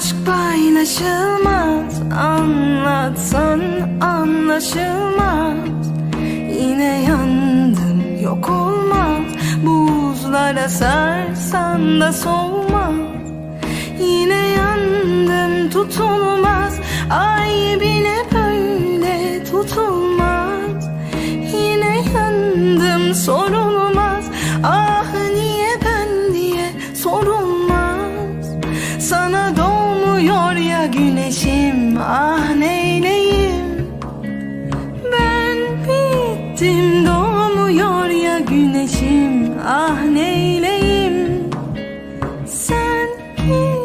Aşk paylaşılmaz Anlatsan anlaşılmaz. Yine yandım yok olmaz. Buzlara sarsan da soğumaz Yine yandım tutulmaz. Ay bile böyle tutulmaz. Yine yandım sorulmaz. Ah niye ben diye sorulmaz. Sana Ah Hasretim doğmuyor ya güneşim ah neyleyim sen git.